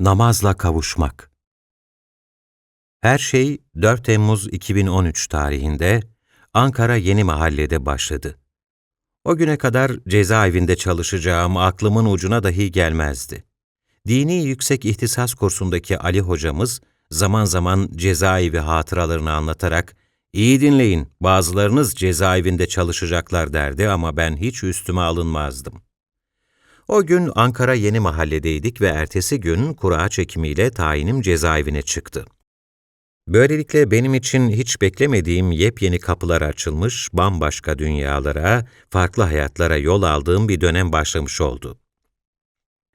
Namazla kavuşmak. Her şey 4 Temmuz 2013 tarihinde Ankara Yeni Mahalle'de başladı. O güne kadar cezaevinde çalışacağım aklımın ucuna dahi gelmezdi. Dini yüksek ihtisas kursundaki Ali hocamız zaman zaman cezaevi hatıralarını anlatarak "İyi dinleyin, bazılarınız cezaevinde çalışacaklar." derdi ama ben hiç üstüme alınmazdım. O gün Ankara Yeni Mahalle'deydik ve ertesi gün kura çekimiyle tayinim cezaevine çıktı. Böylelikle benim için hiç beklemediğim yepyeni kapılar açılmış, bambaşka dünyalara, farklı hayatlara yol aldığım bir dönem başlamış oldu.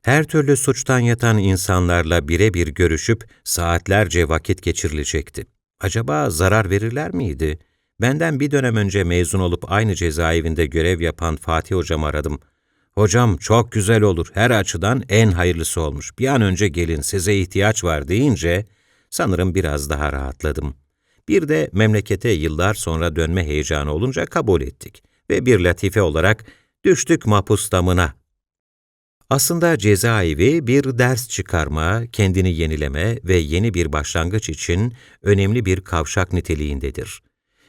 Her türlü suçtan yatan insanlarla birebir görüşüp saatlerce vakit geçirilecekti. Acaba zarar verirler miydi? Benden bir dönem önce mezun olup aynı cezaevinde görev yapan Fatih hocamı aradım. Hocam çok güzel olur, her açıdan en hayırlısı olmuş. Bir an önce gelin, size ihtiyaç var deyince sanırım biraz daha rahatladım. Bir de memlekete yıllar sonra dönme heyecanı olunca kabul ettik. Ve bir latife olarak düştük mapus damına. Aslında cezaevi bir ders çıkarma, kendini yenileme ve yeni bir başlangıç için önemli bir kavşak niteliğindedir.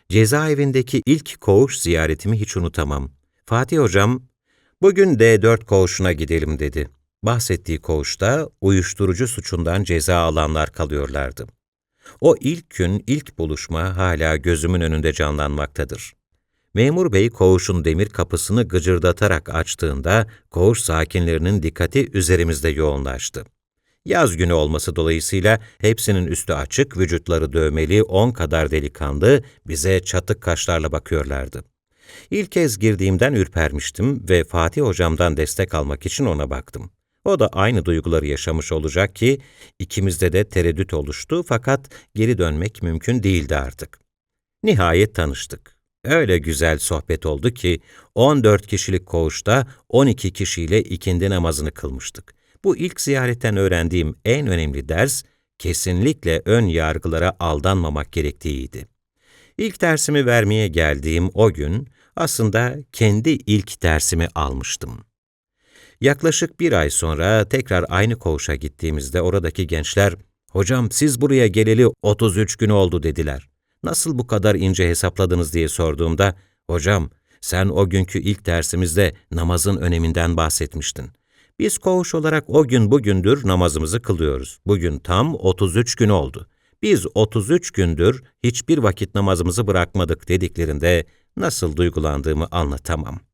Cezaevindeki ilk koğuş ziyaretimi hiç unutamam. Fatih hocam, bugün D4 koğuşuna gidelim dedi. Bahsettiği koğuşta uyuşturucu suçundan ceza alanlar kalıyorlardı. O ilk gün, ilk buluşma hala gözümün önünde canlanmaktadır. Memur bey koğuşun demir kapısını gıcırdatarak açtığında koğuş sakinlerinin dikkati üzerimizde yoğunlaştı. Yaz günü olması dolayısıyla hepsinin üstü açık, vücutları dövmeli, on kadar delikanlı bize çatık kaşlarla bakıyorlardı. İlk kez girdiğimden ürpermiştim ve Fatih hocamdan destek almak için ona baktım. O da aynı duyguları yaşamış olacak ki ikimizde de tereddüt oluştu fakat geri dönmek mümkün değildi artık. Nihayet tanıştık. Öyle güzel sohbet oldu ki 14 kişilik koğuşta 12 kişiyle ikindi namazını kılmıştık. Bu ilk ziyaretten öğrendiğim en önemli ders kesinlikle ön yargılara aldanmamak gerektiğiydi. İlk dersimi vermeye geldiğim o gün aslında kendi ilk dersimi almıştım. Yaklaşık bir ay sonra tekrar aynı koğuşa gittiğimizde oradaki gençler, ''Hocam siz buraya geleli 33 gün oldu.'' dediler. ''Nasıl bu kadar ince hesapladınız?'' diye sorduğumda, ''Hocam sen o günkü ilk dersimizde namazın öneminden bahsetmiştin. Biz koğuş olarak o gün bugündür namazımızı kılıyoruz. Bugün tam 33 gün oldu. Biz 33 gündür hiçbir vakit namazımızı bırakmadık dediklerinde nasıl duygulandığımı anlatamam.''